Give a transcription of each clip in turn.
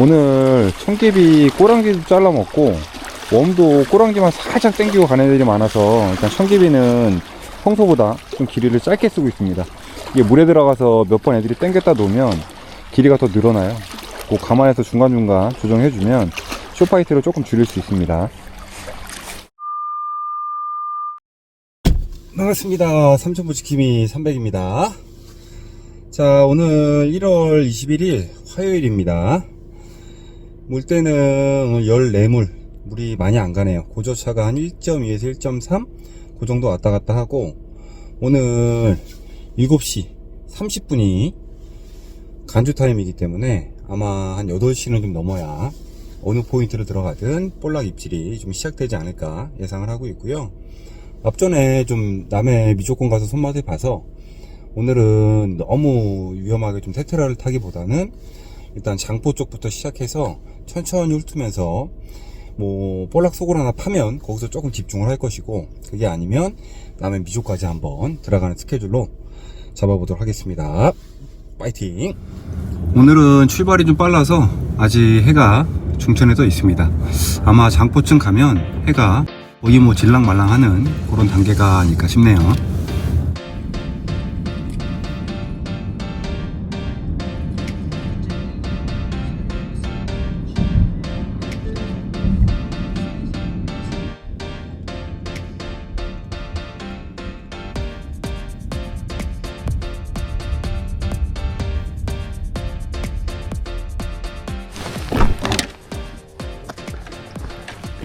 오늘 청개비 꼬랑지도 잘라 먹고 웜도 꼬랑지만 살짝 당기고 가는 애들이 많아서 일단 청개비는 평소보다 좀 길이를 짧게 쓰고 있습니다. 이게 물에 들어가서 몇 번 애들이 당겼다 놓으면 길이가 더 늘어나요. 그 감안해서 중간중간 조정해주면 쇼파이트를 조금 줄일 수 있습니다. 반갑습니다. 삼천부지킴이 300입니다. 자, 오늘 1월 21일 화요일입니다. 물 때는 오늘 14물, 물이 많이 안 가네요. 고저차가 한 1.2에서 1.3? 그 정도 왔다 갔다 하고, 오늘 7시 30분이 간주 타임이기 때문에 아마 한 8시는 좀 넘어야 어느 포인트로 들어가든 볼락 입질이 좀 시작되지 않을까 예상을 하고 있고요. 앞전에 좀 남해 미조건 가서 손맛을 봐서 오늘은 너무 위험하게 좀 테트라를 타기보다는 일단 장포 쪽부터 시작해서 천천히 훑으면서 뭐 볼락 속을 하나 파면 거기서 조금 집중을 할 것이고 그게 아니면 남해 미조까지 한번 들어가는 스케줄로 잡아보도록 하겠습니다. 파이팅! 오늘은 출발이 좀 빨라서 아직 해가 중천에 떠 있습니다. 아마 장포쯤 가면 해가 거의 뭐 질랑말랑하는 그런 단계가 아닐까 싶네요.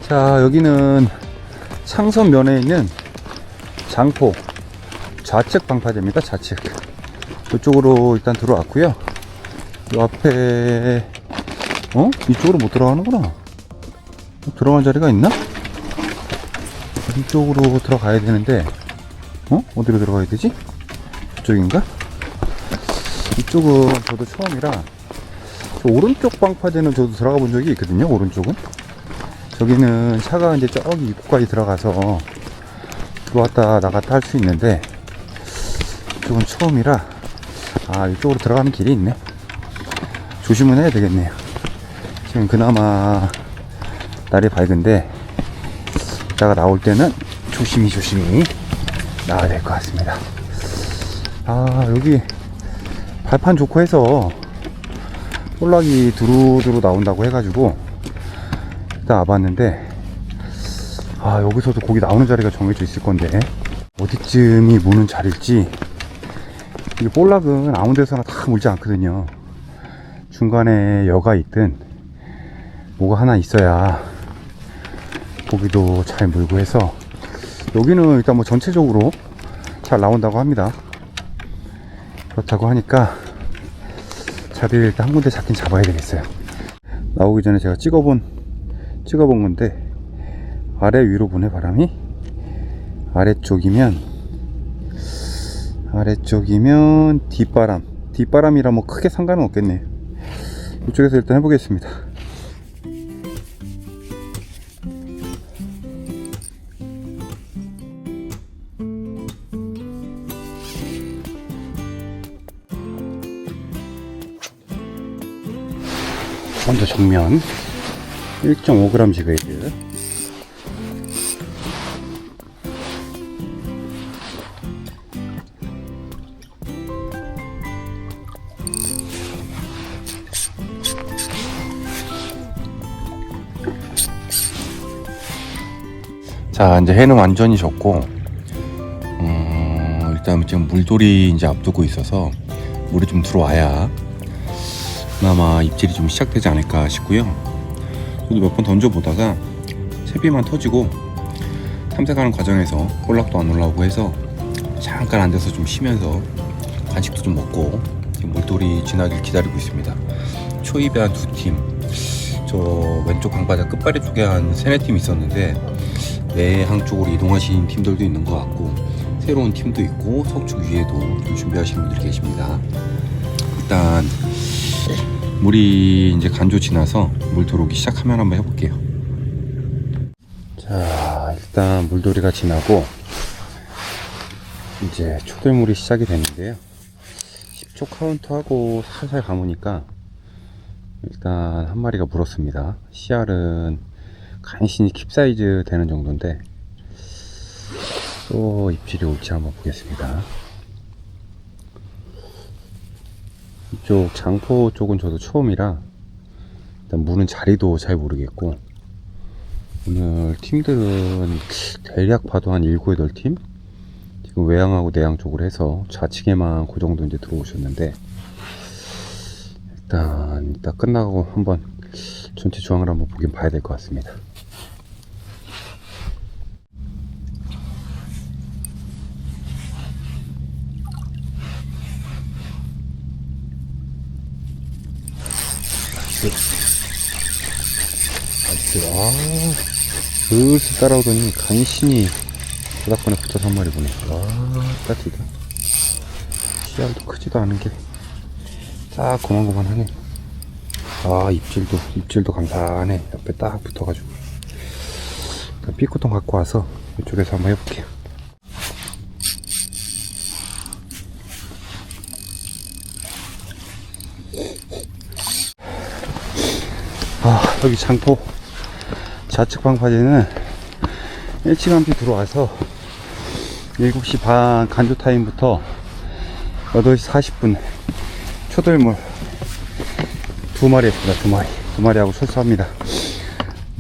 자, 여기는 창선 면에 있는 장포 좌측 방파제입니다. 좌측. 이쪽으로 일단 들어왔고요. 이 앞에 어? 이쪽으로 못 들어가는구나. 들어간 자리가 있나? 이쪽으로 들어가야 되는데 어? 어디로 들어가야 되지? 이쪽인가? 이쪽은 저도 처음이라 저 오른쪽 방파제는 저도 들어가 본 적이 있거든요. 오른쪽은. 저기는 차가 이제 저기 입구까지 들어가서 들어왔다 나갔다 할 수 있는데 이쪽은 처음이라 아 이쪽으로 들어가는 길이 있네. 조심은 해야 되겠네요. 지금 그나마 날이 밝은데 이따가 나올 때는 조심히 조심히 나와야 될 것 같습니다. 아 여기 발판 좋고 해서 볼락이 두루두루 나온다고 해가지고 일단 와봤는데 아 여기서도 고기 나오는 자리가 정해져 있을 건데 어디쯤이 무는 자리일지. 이게 볼락은 아무 데서나 다 물지 않거든요. 중간에 여가 있든 뭐가 하나 있어야 고기도 잘 물고 해서 여기는 일단 뭐 전체적으로 잘 나온다고 합니다. 그렇다고 하니까 자리를 일단 한 군데 잡긴 잡아야 되겠어요. 나오기 전에 제가 찍어본 찍어본 건데 아래 위로 부네 바람이? 아래쪽이면 아래쪽이면 뒷바람. 뒷바람이라 뭐 크게 상관은 없겠네요 이쪽에서 일단 해보겠습니다. 먼저 정면 1.5g 지그헤드 자 이제 해는 완전히 졌고 음, 일단 지금 물돌이 이제 앞두고 있어서 물이 좀 들어와야 그나마 입질이 좀 시작되지 않을까 싶고요 저도 몇 번 던져보다가 채비만 터지고 탐색하는 과정에서 볼락도 안 올라오고 해서 잠깐 앉아서 좀 쉬면서 간식도 좀 먹고 물돌이 지나길 기다리고 있습니다. 초입에 한 두 팀. 저 왼쪽 방바닥 끝발이 쪽에 한 세네 팀 있었는데 내항 쪽으로 이동하신 팀들도 있는 것 같고 새로운 팀도 있고 석축 위에도 좀 준비하시는 분들이 계십니다. 일단 물이 이제 간조 지나서 물 들어오기 시작하면 한번 해볼게요. 자, 일단 물돌이가 지나고 이제 초들물이 시작이 됐는데요. 10초 카운트하고 살살 감으니까 일단 한 마리가 물었습니다. 씨알은 간신히 킵 사이즈 되는 정도인데 또 입질이 올지 한번 보겠습니다. 이쪽 장포 쪽은 저도 처음이라 일단 무는 자리도 잘 모르겠고 오늘 팀들은 대략 봐도 한 7, 8팀? 지금 외양하고 내양 쪽으로 해서 좌측에만 그 정도 이제 들어오셨는데 일단 이따 끝나고 한번 전체 조항을 한번 보긴 봐야 될 것 같습니다. 나이스. 아, 슬슬 따라오더니 간신히 바닥권에 붙어서 한 마리 보네. 와, 따뜻이다. 씨알도 크지도 않은 게딱 고만고만하네. 아, 입질도, 입질도 감사하네. 옆에 딱 붙어가지고. 삐꾸통 갖고 와서 이쪽에서 한번 해볼게요. 아, 여기 장포 좌측 방파제는 일찌감피 들어와서 7시 반 간조 타임부터 8시 40분 초들물 두 마리 했습니다. 두 마리. 두 마리하고 철수합니다.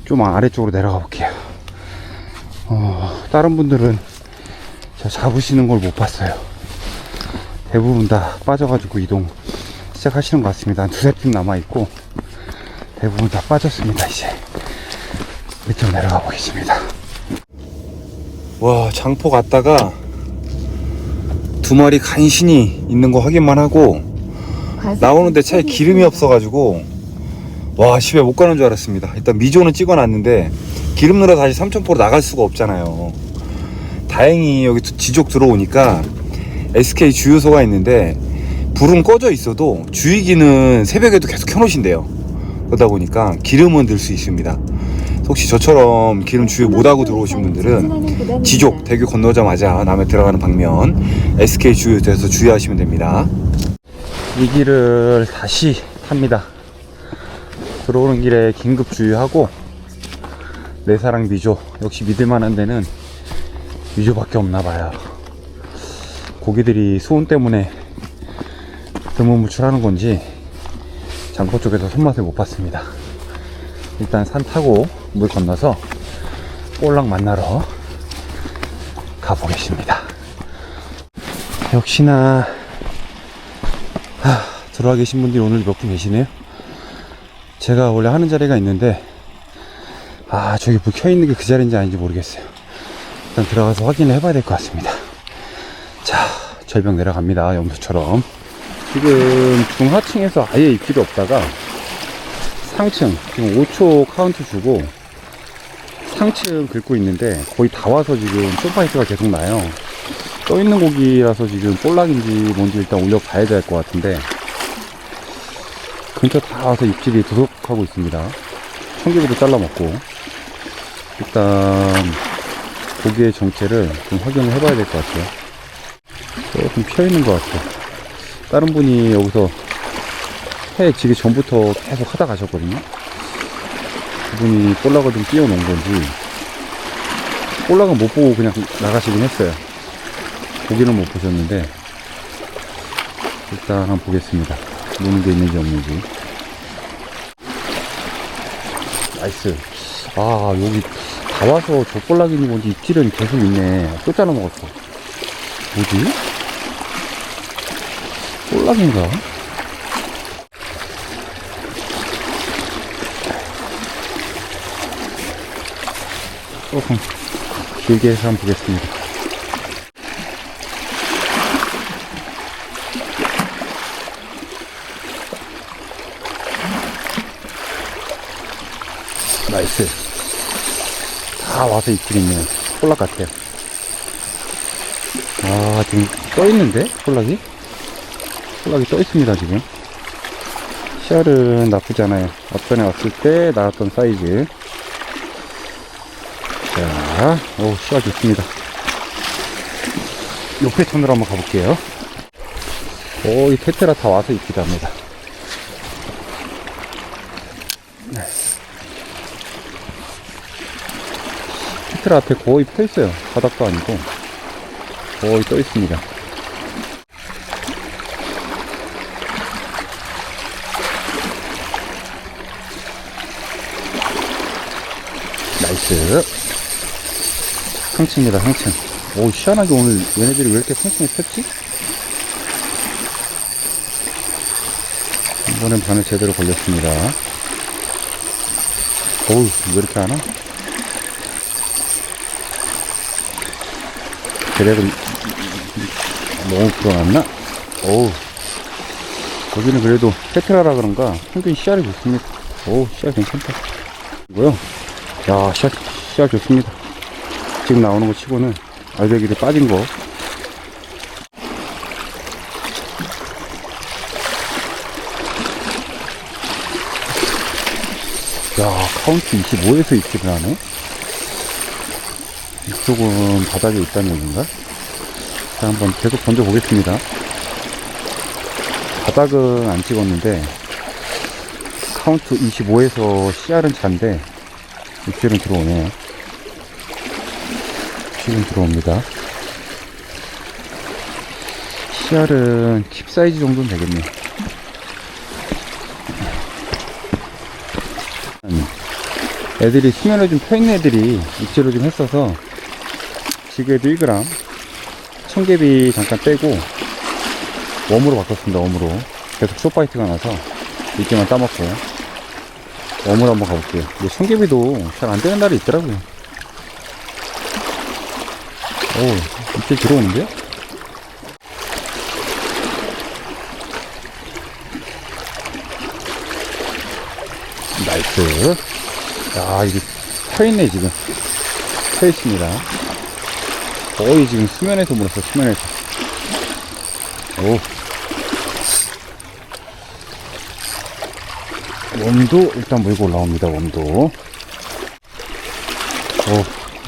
좀 아래쪽으로 내려가 볼게요. 어, 다른 분들은 저 잡으시는 걸 못 봤어요. 대부분 다 빠져가지고 이동 시작하시는 것 같습니다. 한 두세 팀 남아있고, 대부분 다 빠졌습니다, 이제. 밑으로 내려가 보겠습니다. 와, 장포 갔다가 두 마리 간신히 있는 거 확인만 하고, 나오는데 차에 기름이 없어가지고 와 집에 못 가는 줄 알았습니다 일단 미조는 찍어놨는데 기름 넣어 다시 삼천포로 나갈 수가 없잖아요 다행히 여기 지족 들어오니까 SK 주유소가 있는데 불은 꺼져 있어도 주의기는 새벽에도 계속 켜놓으신대요 그러다 보니까 기름은 들 수 있습니다 혹시 저처럼 기름 주유 못하고 들어오신 분들은 지족 대교 건너자마자 남에 들어가는 방면 SK 주유소에서 주의하시면 됩니다 이 길을 다시 탑니다. 들어오는 길에 긴급 주의하고 내 사랑 미조 역시 믿을만한 데는 미조밖에 없나 봐요. 고기들이 수온 때문에 드문무출하는 건지 장포 쪽에서 손맛을 못 봤습니다. 일단 산 타고 물 건너서 볼락 만나러 가보겠습니다. 역시나 하, 들어와 계신 분들이 오늘 몇 분 계시네요. 제가 원래 하는 자리가 있는데, 아, 저기 불 켜있는 게 그 자리인지 아닌지 모르겠어요. 일단 들어가서 확인을 해봐야 될 것 같습니다. 자, 절벽 내려갑니다. 염소처럼. 지금 중하층에서 아예 입질이 없다가 상층, 지금 5초 카운트 주고 상층 긁고 있는데 거의 다 와서 지금 쇼파이트가 계속 나요. 떠 있는 고기라서 지금 볼락인지 뭔지 일단 올려 봐야 될 것 같은데 근처 다 와서 입질이 도둑하고 있습니다. 청개구도 잘라먹고 일단 고기의 정체를 좀 확인을 해봐야 될 것 같아요. 조금 피어있는 것 같아요 다른 분이 여기서 해 지기 전부터 계속 하다 가셨거든요. 그분이 볼락을 좀 띄워 놓은 건지 볼락은 못 보고 그냥 나가시긴 했어요. 고기는 못 보셨는데 일단 한번 보겠습니다. 무는 게 있는지 없는지. 나이스. 아 여기 다 와서 저 볼락이니 뭔지 입질은 계속 있네. 또 잘라 먹었어 뭐지? 볼락인가? 조금 길게 해서 한번 보겠습니다 나이스. 다 와서 입질이 있네요. 폴락 같아요. 아, 지금 떠 있는데? 폴락이? 폴락이 떠 있습니다, 지금. 씨알은 나쁘지 않아요. 앞전에 왔을 때 나왔던 사이즈. 자, 오, 씨알 좋습니다. 요 패턴으로 한번 가볼게요. 오, 이 테트라 다 와서 입질합니다. 히틀 앞에 거의 펴 있어요. 바닥도 아니고 거의 떠 있습니다. 나이스. 상층입니다, 상층. 오, 희한하게 오늘 얘네들이 왜 이렇게 상층에 폈지? 이번엔 바늘 제대로 걸렸습니다. 어우, 왜 이렇게 하나? 계략을 너무 불어났나? 어우, 여기는 그래도 페트라라 그런가 평균 씨알이 좋습니다. 어우, 씨알 괜찮다. 이거요? 야, 씨알, 씨알 좋습니다. 지금 나오는 거 치고는 알배기를 빠진 거. 야, 카운트 25에서 입질을 하네? 이쪽은 바닥에 있다는 얘기인가? 자, 한번 계속 던져보겠습니다. 바닥은 안 찍었는데, 카운트 25에서 CR은 잔데, 입질은 들어오네요. 입질은 들어옵니다. CR은 킵 사이즈 정도는 되겠네. 음. 애들이 수면에 좀 펴있는 애들이 입질을 좀 했어서 지게도 1g 청개비 잠깐 빼고 웜으로 바꿨습니다 웜으로 계속 쇼파이트가 나서 이끼만 따먹고 웜 으로 한번 가볼게요. 근데 청개비도 잘 안 되는 날이 있더라고요. 오 입질 들어오는데요? 나이스. 야 이게 펴있네 지금. 펴있습니다. 거의 지금 수면에서 물었어 수면에서. 오 웜도 일단 물고 올라옵니다 웜도.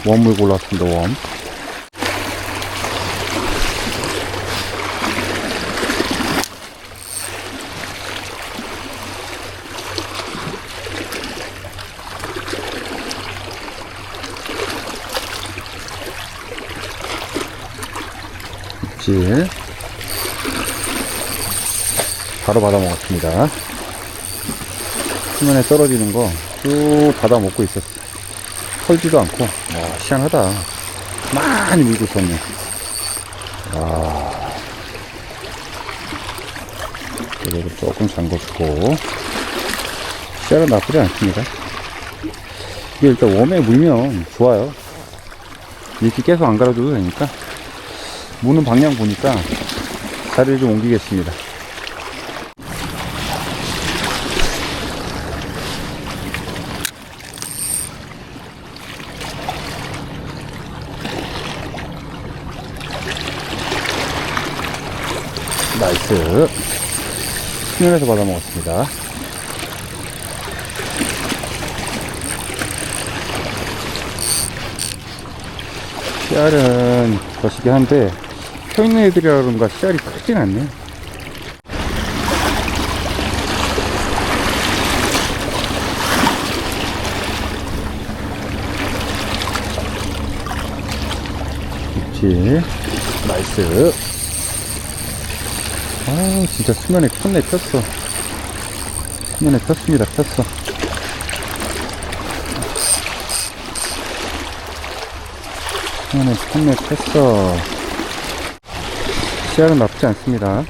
오웜 물고 올라왔습니다 웜. 입질 바로 받아 먹었습니다 수면에 떨어지는 거 쭉 받아 먹고 있었어. 털지도 않고. 와 희한하다. 많이 물고 있었네. 와. 그래도 조금 잠궈주고. 씨알은 나쁘지 않습니다. 이게 일단 웜에 물면 좋아요. 이렇게 계속 안 갈아줘도 되니까. 무는 방향 보니까 자리를 좀 옮기겠습니다. 나이스. 수면에서 받아 먹었습니다. 씨알은 거시기 한데 서 있는 애들이라 그런가 씨알이 크진 않네. 그렇지. 나이스. 아, 진짜 수면에 폈네, 폈어. 수면에 폈습니다, 폈어. 수면에 폈네, 폈어. 씨알은 나쁘지 않습니다.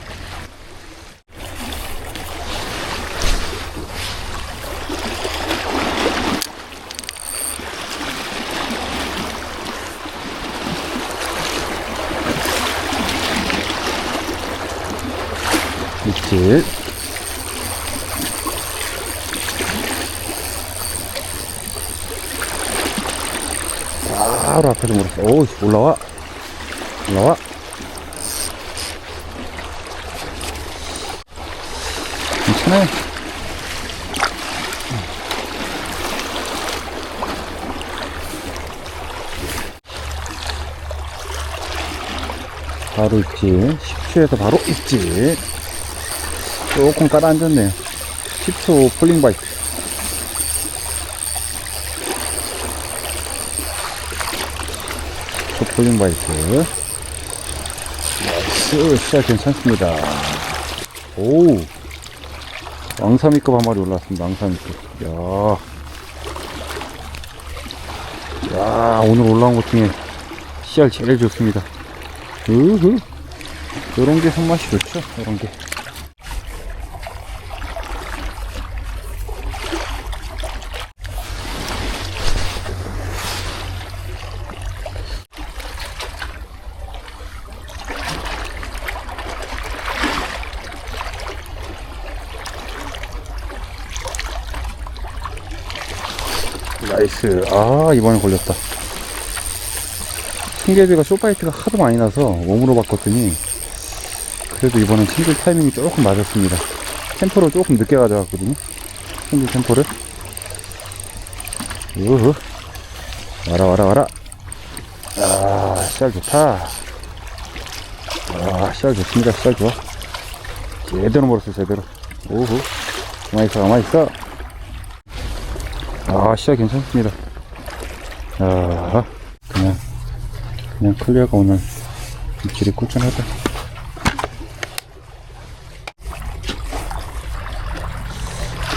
입질. 바로 앞에서 물었어. 오, 올라와. 올라와. 괜찮아요. 바로 입질. 10초에서 바로 입질. 조금 가라앉았네요 10초 폴링 바이크. 풀링 바이크. 네, 시작 괜찮습니다. 오우. 왕사미급 한 마리 올라왔습니다 왕사미급. 야. 야 오늘 올라온 것 중에 씨알 제일 좋습니다. 으흐. 요런게 손맛이 좋죠 요런게. 나이스. 아, 이번에 걸렸다. 청개비가 쇼파이트가 하도 많이 나서 웜으로 바꿨더니 그래도 이번엔 챙길 타이밍이 조금 맞았습니다. 템포를 조금 늦게 가져갔거든요. 챙길 템포를. 우후. 와라, 와라, 와라. 아, 씨알 좋다. 아, 씨알 좋습니다. 씨알 좋아. 제대로 물었어, 제대로. 우후. 가만히 있어, 가만히 있어. 아, 시야 괜찮습니다. 아, 그냥, 그냥 클리어가 오늘 입질이 꾸준하다.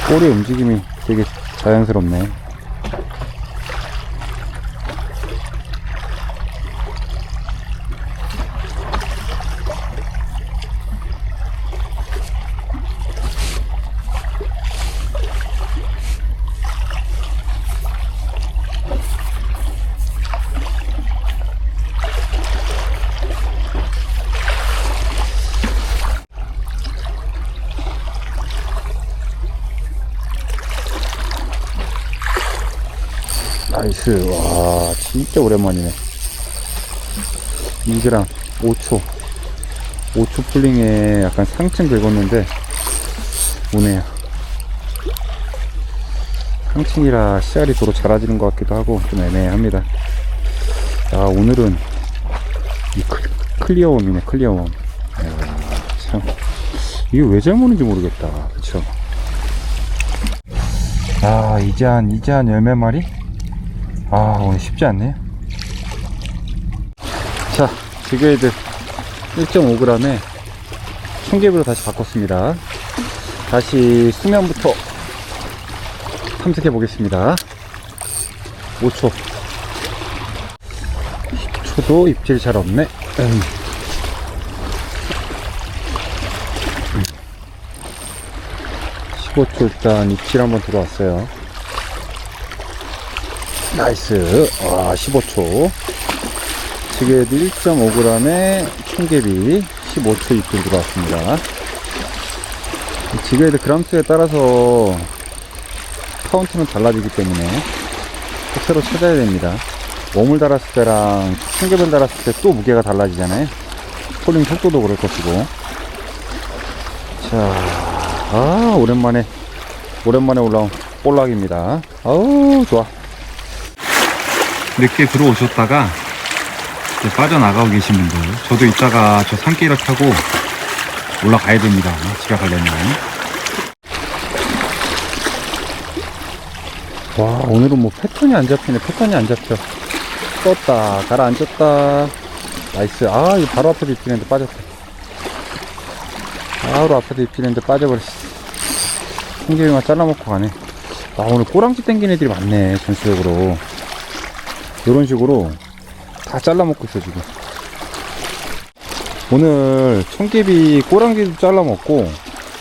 꼬리 움직임이 되게 자연스럽네. 나이스. 와, 진짜 오랜만이네. 2g 5초. 5초 풀링에 약간 상층 긁었는데, 오네요. 상층이라 씨알이 도로 잘아지는 것 같기도 하고, 좀 애매합니다. 아, 오늘은 이 클, 클리어웜이네, 클리어웜. 야, 참. 이게 왜 잘못인지 모르겠다. 그쵸? 아, 이제 한, 이제 한 열몇 마리? 아 오늘 쉽지 않네요 자 지그헤드 1.5g에 청개비로 다시 바꿨습니다. 다시 수면부터 탐색해 보겠습니다. 5초. 10초도 입질 잘 없네. 음. 음. 15초 일단 입질 한번 들어왔어요 나이스. 와, 15초. 지게도 1.5g의 청개비 15초 입질 들어왔습니다. 지게드 그람수에 따라서 카운트는 달라지기 때문에 또 새로 찾아야 됩니다. 웜을 달았을 때랑 청개비를 달았을 때 또 무게가 달라지잖아요. 폴링 속도도 그럴 것이고. 자, 아, 오랜만에, 오랜만에 올라온 볼락입니다. 아우, 좋아. 늦게 들어오셨다가 빠져나가고 계신 분들 저도 이따가 저 산길을 타고 올라가야 됩니다. 집에 가려면. 와 오늘은 뭐 패턴이 안 잡히네. 패턴이 안 잡혀. 떴다. 가라앉았다. 나이스. 아 이거 바로 앞에도 입히는데 빠졌다. 바로 앞에도 입히는데 빠져버렸어. 홍게비만 잘라먹고 가네. 아 오늘 꼬랑지 땡긴 애들이 많네 전수적으로 이런 식으로 다 잘라 먹고 있어 지금. 오늘 청개비 꼬랑지도 잘라 먹고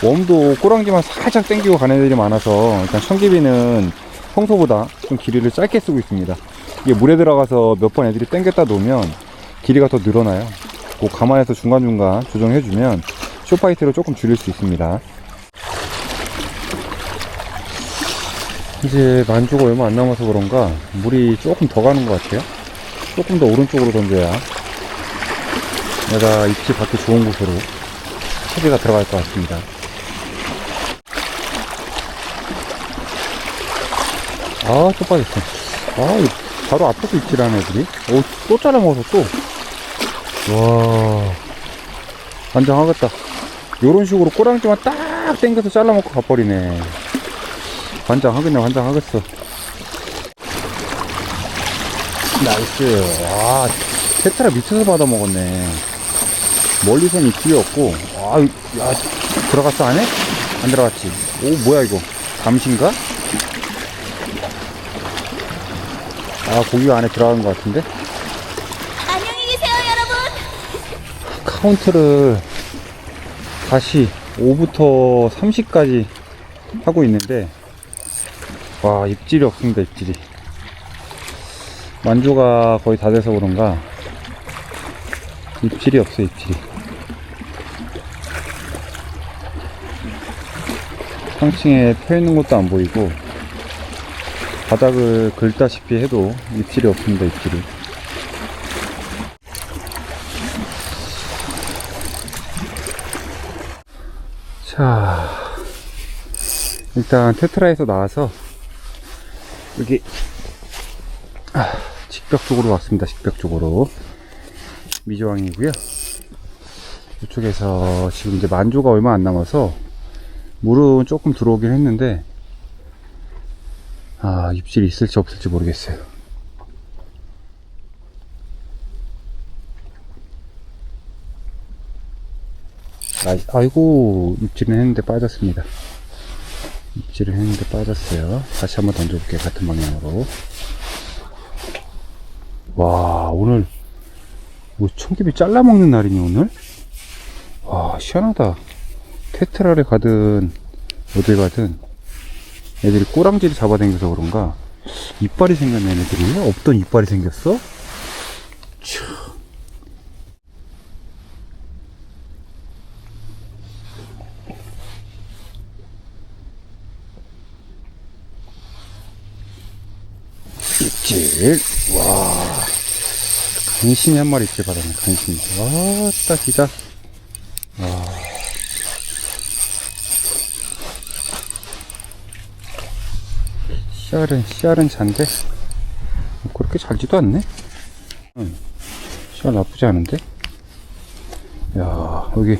웜도 꼬랑지만 살짝 당기고 가는 애들이 많아서 일단 청개비는 평소보다 좀 길이를 짧게 쓰고 있습니다. 이게 물에 들어가서 몇 번 애들이 당겼다 놓으면 길이가 더 늘어나요. 그 감안해서 중간중간 조정해주면 쇼파이트를 조금 줄일 수 있습니다 이제 만주가 얼마 안 남아서 그런가 물이 조금 더 가는 것 같아요. 조금 더 오른쪽으로 던져야 내가 입지 받기 좋은 곳으로 채비가 들어갈 것 같습니다. 아 또 빠졌어 아 이거 바로 앞에서 입질하는 애들이. 어또 잘라 먹어서 또와. 완장하겠다. 요런 식으로 꼬랑지만 딱 당겨서 잘라 먹고 가버리네 환장하겠네 환장하겠어 나이스 와 테트라 밑에서 받아 먹었네. 멀리선 입질이 없고, 아, 야, 들어갔어, 안에? 안 들어갔지. 오, 뭐야, 이거. 감신가? 아, 고기가 안에 들어간 것 같은데? 안녕히 계세요, 여러분. 카운트를 다시 5부터 30까지 하고 있는데 와 입질이 없습니다 입질이. 만조가 거의 다 돼서 그런가? 입질이 없어 입질이. 상층에 펴 있는 것도 안 보이고 바닥을 긁다시피 해도 입질이 없습니다 입질이. 자, 일단 테트라에서 나와서 여기 아, 직벽 쪽으로 왔습니다. 직벽 쪽으로 미조항이고요. 이쪽에서 지금 이제 만조가 얼마 안 남아서 물은 조금 들어오긴 했는데 아 입질이 있을지 없을지 모르겠어요. 아, 아이고 입질은 했는데 빠졌습니다 입질을 했는데 빠졌어요. 다시 한번 던져볼게요. 같은 방향으로. 와 오늘 뭐 청개비 잘라먹는 날이니 오늘? 와 시원하다. 테트라를 가든 어딜 가든 애들이 꼬랑지를 잡아당겨서 그런가? 이빨이 생겼네 애들이. 없던 이빨이 생겼어? 참. 입질. 와. 간신히 한 마리 입질 받았네, 간신히. 와, 따, 기다. 와. 씨알은, 씨알은 잔데, 그렇게 잘지도 않네? 응. 씨알 나쁘지 않은데? 야 여기,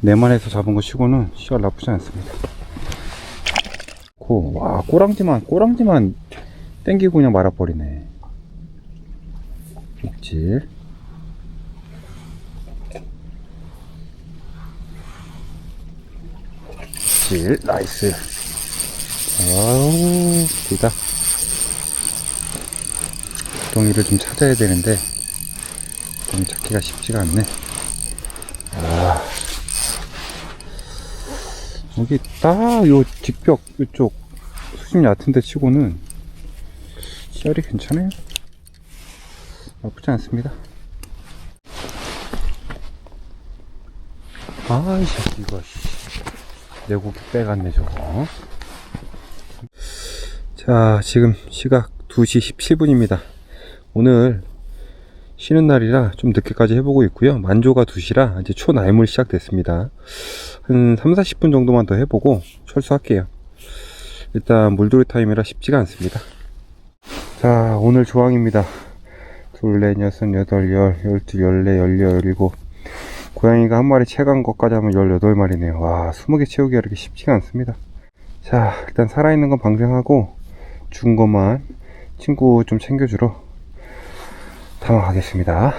내만에서 잡은 거 치고는 씨알 나쁘지 않습니다. 고, 와, 꼬랑지만, 꼬랑지만 땡기고 그냥 말아버리네. 입질. 입질, 나이스. 아우, 기다. 동이를 좀 찾아야 되는데, 좀 찾기가 쉽지가 않네. 아. 여기 딱 요 직벽 이쪽 수심 얕은 데 치고는 씨알이 괜찮아요. 나쁘지 않습니다. 아이씨, 이거, 씨. 내 고기 빼갔네, 저거. 자, 지금 시각 2시 17분입니다. 오늘 쉬는 날이라 좀 늦게까지 해보고 있고요. 만조가 2시라 이제 초날물 시작됐습니다. 한 3, 40분 정도만 더 해보고 철수할게요. 일단 물돌이 타임이라 쉽지가 않습니다. 자, 오늘 조항입니다. 둘, 넷, 여섯, 여덟, 열, 열두, 열네, 열여, 열일곱. 고양이가 한 마리 채간 것까지 하면 열여덟 마리네요. 와, 스무 개 채우기가 이렇게 쉽지가 않습니다. 자, 일단 살아있는 건 방생하고, 죽은 것만 친구 좀 챙겨주러 담아가겠습니다.